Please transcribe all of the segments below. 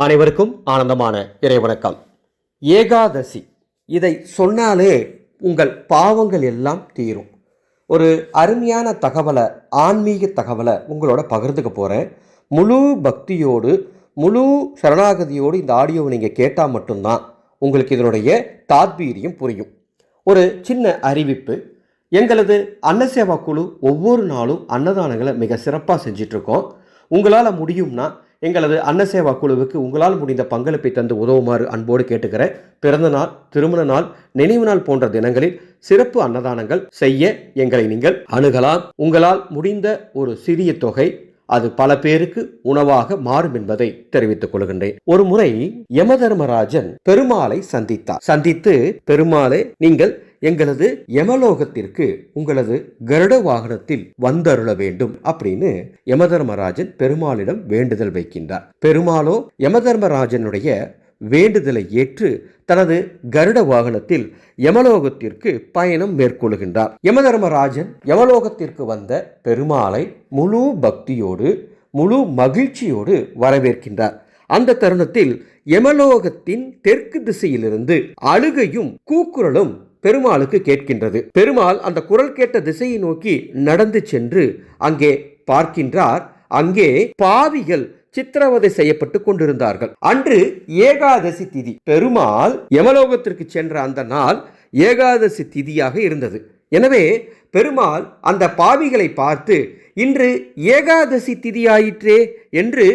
அனைவருக்கும் ஆனந்தமான இறைவணக்கம். ஏகாதசி. இதை சொன்னாலே உங்கள் பாவங்கள் எல்லாம் தீரும். ஒரு அருமையான தகவலை ஆன்மீக தகவலை உங்களோட பகிர்ந்துக்க போகிறேன் முழு பக்தியோடு முழு சரணாகதியோடு இந்த ஆடியோவை நீங்கள் கேட்டால் மட்டும்தான் உங்களுக்கு இதனுடைய தாத்பீரியம் புரியும். ஒரு சின்ன அறிவிப்பு. எங்களது அன்னசேவா குழு ஒவ்வொரு நாளும் அன்னதானங்களை மிக சிறப்பாக செஞ்சிட்ருக்கோம் உங்களால் முடியும்னா எங்களது அன்னசேவா குழுவுக்கு உங்களால் முடிந்த பங்களிப்பை தந்து உதவுமாறு அன்போடு கேட்டுக்கிறேன். பிறந்த நாள் திருமண நாள் நினைவு நாள் போன்ற தினங்களில் சிறப்பு அன்னதானங்கள் செய்ய எங்களை நீங்கள் அணுகலாம். உங்களால் முடிந்த ஒரு சிறிய தொகை அது பல பேருக்கு உணவாக மாறும் என்பதை தெரிவித்துக் கொள்கின்றேன். ஒரு முறை யமதர்மராஜன் பெருமாளை சந்தித்தார். சந்தித்து பெருமாளை நீங்கள் எங்களது யமலோகத்திற்கு உங்களது கருட வாகனத்தில் வந்தருள வேண்டும் அப்படின்னு யமதர்மராஜன் பெருமாளிடம் வேண்டுதல் வைக்கின்றார். பெருமாளோ யமதர்மராஜனுடைய வேண்டுதலை ஏற்று தனது கருட வாகனத்தில் யமலோகத்திற்கு பயணம் மேற்கொள்கின்றார். யமதர்மராஜன் யமலோகத்திற்கு வந்த பெருமாளை முழு பக்தியோடு முழு மகிழ்ச்சியோடு வரவேற்கின்றார். அந்த தருணத்தில் யமலோகத்தின் தெற்கு திசையிலிருந்து அழுகையும் கூக்குரலும் பெருமாளுக்கு கேட்கின்றது. பெருமாள் அந்த குரல் கேட்ட திசையை நோக்கி நடந்து சென்று அங்கே பார்க்கின்றார். அங்கே பாவிகள் சித்திரவதை செய்யப்பட்டு கொண்டிருந்தார்கள். அன்று ஏகாதசி திதி. பெருமாள் யமலோகத்திற்கு சென்ற அந்த நாள் ஏகாதசி திதியாக இருந்தது. எனவே பெருமாள் அந்த பாவிகளை பார்த்து இன்று ஏகாதசி திதியாயிற்றே என்று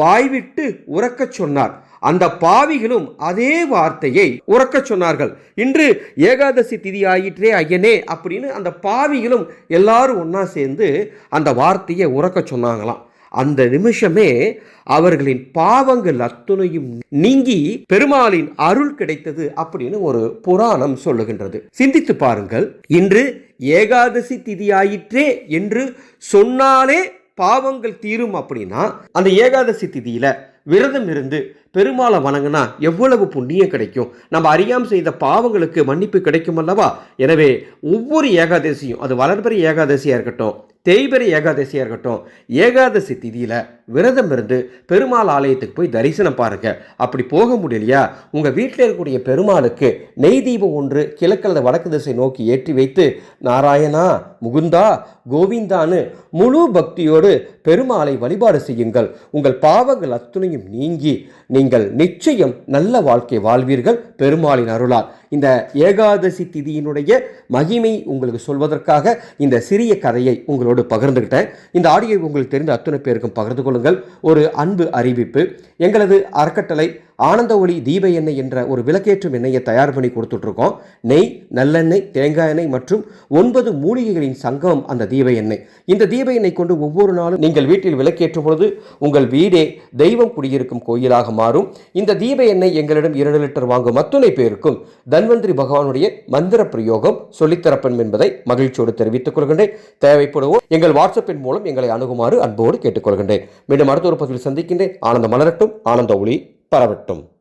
வாய்விட்டு உறக்கச் சொன்னார். அந்த பாவிகளும் அதே வார்த்தையை உறக்க சொன்னார்கள். இன்று ஏகாதசி திதி ஆயிற்றே ஐயனே அப்படின்னு அந்த பாவிகளும் எல்லாரும் ஒன்றா சேர்ந்து அந்த வார்த்தையை உறக்க சொன்னாங்களாம். அந்த நிமிஷமே அவர்களின் பாவங்கள் அத்துணையும் நீங்கி பெருமாளின் அருள் கிடைத்தது அப்படின்னு ஒரு புராணம் சொல்லுகின்றது. சிந்தித்து பாருங்கள். இன்று ஏகாதசி திதியாயிற்றே என்று சொன்னாலே பாவங்கள் தீரும் அப்படின்னா அந்த ஏகாதசி திதியில விரதம் இருந்து பெருமாளை வணங்கினா எவ்வளவு புண்ணியம் கிடைக்கும்? நம்ம அறியாமல் செய்த பாவங்களுக்கு மன்னிப்பு கிடைக்கும் அல்லவா? எனவே ஒவ்வொரு ஏகாதசியும் அது வளர்பெரிய ஏகாதசியாக இருக்கட்டும் தேய்பெரிய ஏகாதசியாக இருக்கட்டும் ஏகாதசி திதியில் விரதம் இருந்து பெருமாள் ஆலயத்துக்கு போய் தரிசனம் பாருங்க. அப்படி போக முடியலையா? உங்கள் வீட்டில் இருக்கக்கூடிய பெருமாளுக்கு நெய் தீபம் ஒன்று கிழக்கல்லது வடக்கு திசை நோக்கி ஏற்றி வைத்து நாராயணா முகுந்தா கோவிந்தான்னு முழு பக்தியோடு பெருமாளை வழிபாடு செய்யுங்கள். உங்கள் பாவங்கள் அத்துணையும் நீங்கி நீங்கள் நிச்சயம் நல்ல வாழ்க்கை வாழ்வீர்கள் பெருமாளின் அருளால். இந்த ஏகாதசி திதியினுடைய மகிமை உங்களுக்கு சொல்வதற்காக இந்த சிறிய கதையை உங்களோடு பகிர்ந்துக்கிட்டேன் இந்த ஆடியோ உங்களுக்கு தெரிந்த அத்துணை பேருக்கும் பகிர்ந்து கொள்ளுங்கள் ஒரு அன்பு அறிவிப்பு எங்களது அறக்கட்டளை ஆனந்த ஒளி தீப எண்ணெய் என்ற ஒரு விளக்கேற்றும் எண்ணெயை தயார் பண்ணி கொடுத்துட்ருக்கோம். நெய் நல்லெண்ணெய் தேங்காய் எண்ணெய் மற்றும் ஒன்பது மூலிகைகளின் சங்கம் அந்த தீப எண்ணெய். இந்த தீப எண்ணெய் கொண்டு ஒவ்வொரு நாளும் நீங்கள் வீட்டில் விளக்கேற்றும் பொழுது உங்கள் வீடே தெய்வம் குடியிருக்கும் கோயிலாக மாறும். இந்த தீப எண்ணெய் எங்களிடம் இரண்டு லிட்டர் வாங்கும் அத்துணை பேருக்கும் தன்வந்திரி பகவானுடைய மந்திர பிரயோகம் சொல்லித்தரப்பன் என்பதை மகிழ்ச்சியோடு தெரிவித்துக் கொள்கின்றேன். தேவைப்படுவோம் எங்கள் வாட்ஸ்அப்பின் மூலம் எங்களை அணுகுமாறு அன்போடு கேட்டுக்கொள்கின்றேன் மீண்டும் அடுத்த ஒரு பதிவில் சந்திக்கின்றேன். ஆனந்த மலரட்டும். ஆனந்த ஒளி. பரவட்டும்.